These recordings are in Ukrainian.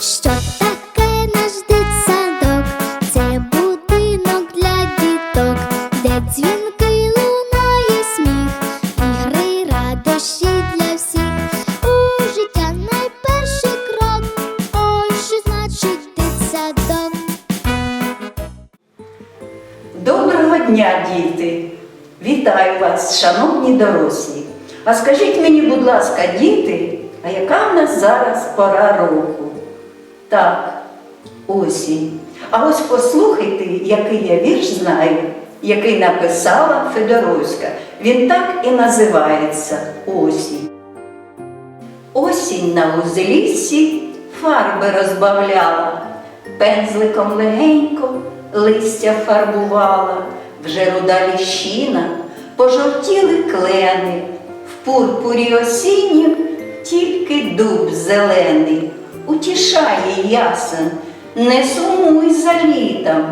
Що таке наш дитсадок? Це будинок для діток, де дзвінки лунає сміх, ігри, радощі для всіх. У життя найперший крок. Ой, що значить дитсадок? Доброго дня, діти! Вітаю вас, шановні дорослі. А скажіть мені, будь ласка, діти, а яка в нас зараз пора року? Так, осінь. А ось послухайте, який я вірш знаю, який написала Федоровська. Він так і називається Осінь. Осінь на узліссі фарби розбавляла, пензликом легенько листя фарбувала, вже руда ліщина, пожовтіли клени, в пурпурі осіннім тільки дуб зелений, утішає ясен, не сумуй за літом,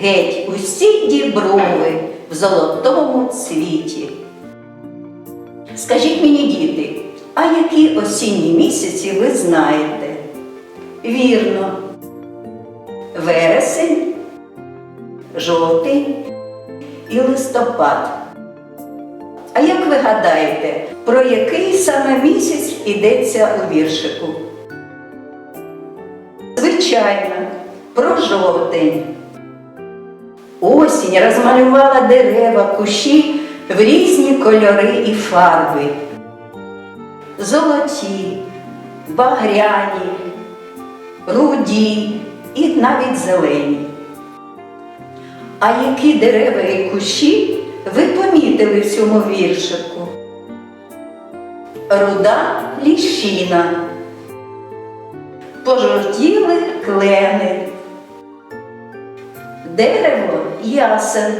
геть усі діброви в золотому цвіті. Скажіть мені, діти, а які осінні місяці ви знаєте? Вірно, вересень, жовтий і листопад. А як ви гадаєте, про який саме місяць йдеться у віршику? Звичайно, про жовтень. Осінь розмалювала дерева, кущі в різні кольори і фарби. Золоті, багряні, руді і навіть зелені. А які дерева і кущі ви помітили в цьому віршику? Руда ліщина, пожовтіли клени, дерево ясен,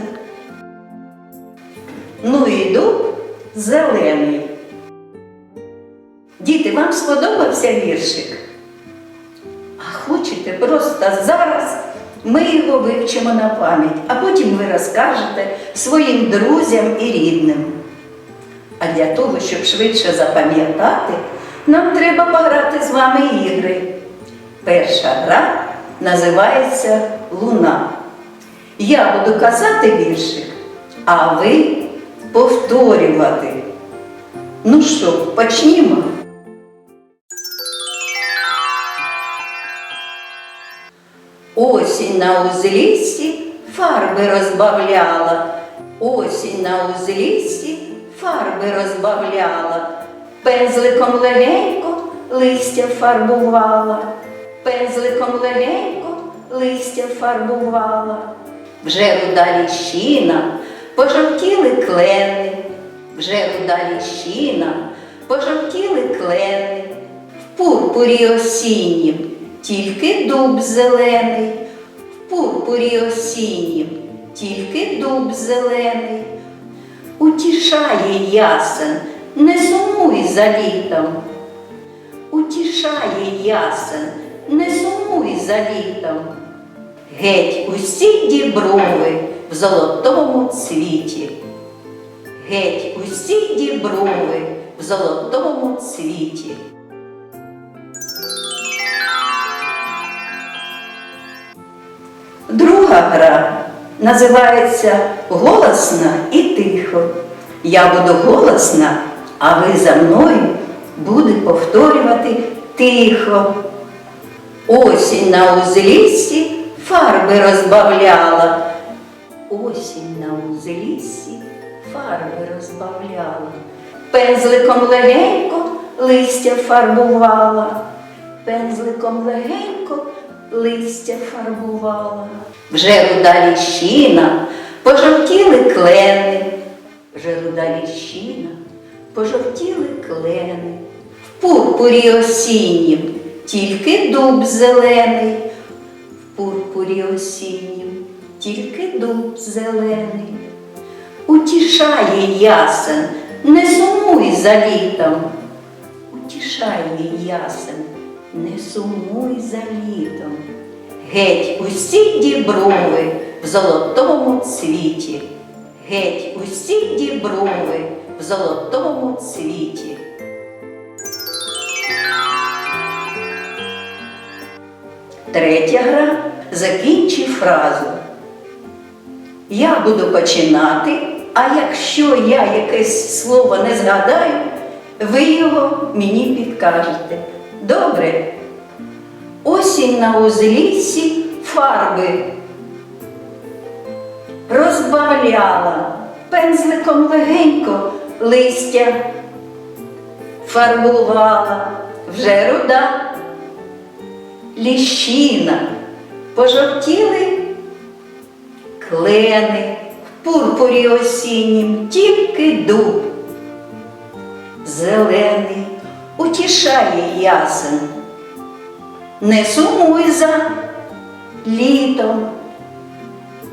ну і дуб зелений. Діти, вам сподобався віршик? А хочете просто зараз ми його вивчимо на пам'ять, а потім ви розкажете своїм друзям і рідним. А для того, щоб швидше запам'ятати, нам треба пограти з вами ігри. Перша гра називається Луна. Я буду казати віршик, а ви повторювати. Ну що, почнімо? Осінь на узліссі фарби розбавляла, осінь на узліссі фарби розбавляла, пензликом легенько листя фарбувала, пензликом легенько листя фарбувала, вже руда ліщина, пожовтіли клени, вже руда ліщина, пожовтіли клени, в пурпурі осіннім тільки дуб зелений, в пурпурі осіннім, тільки дуб зелений. Утішає ясен, не сумуй за літом. Утішає ясен, не сумуй за літом. Геть усі діброви в золотому цвіті. Геть усі діброви в золотому цвіті. Друга гра називається Голосна і тихо. Я буду голосна, а ви за мною будете повторювати тихо. Осінь на узліссі фарби розбавляла. Осінь на узліссі фарби розбавляла. Пензликом легенько листя фарбувала. Пензликом легенько листя фарбувала. Вже руда ліщина, пожовтіли клени, вже руда ліщина, пожовтіли клени, в пурпурі осіннім, тільки дуб зелений, в пурпурі осіннім, тільки дуб зелений. Утішає ясен, не сумуй за літом. Утішає ясен, не сумуй за літом. Геть усі діброви в золотому цвіті. Геть усі діброви в золотому цвіті. Третя гра закінчи фразу. Я буду починати, а якщо я якесь слово не згадаю, ви його мені підкажете. Добре? Осінь на узліссі фарби розбавляла пензликом легенько листя, фарбувала вже руда, ліщина, пожовтіли клени в пурпурі осіннім, тільки дуб. Зелений утішає ясен. Не сумуй за літом.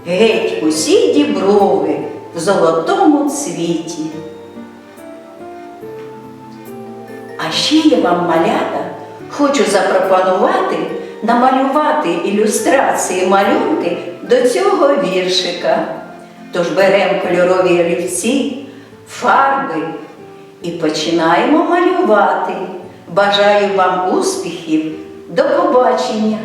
Геть усі діброви в золотому цвіті. А ще я вам, малята, хочу запропонувати намалювати ілюстрації малюнки до цього віршика. Тож беремо кольорові олівці, фарби і починаємо малювати. Бажаю вам успіхів. До побачення!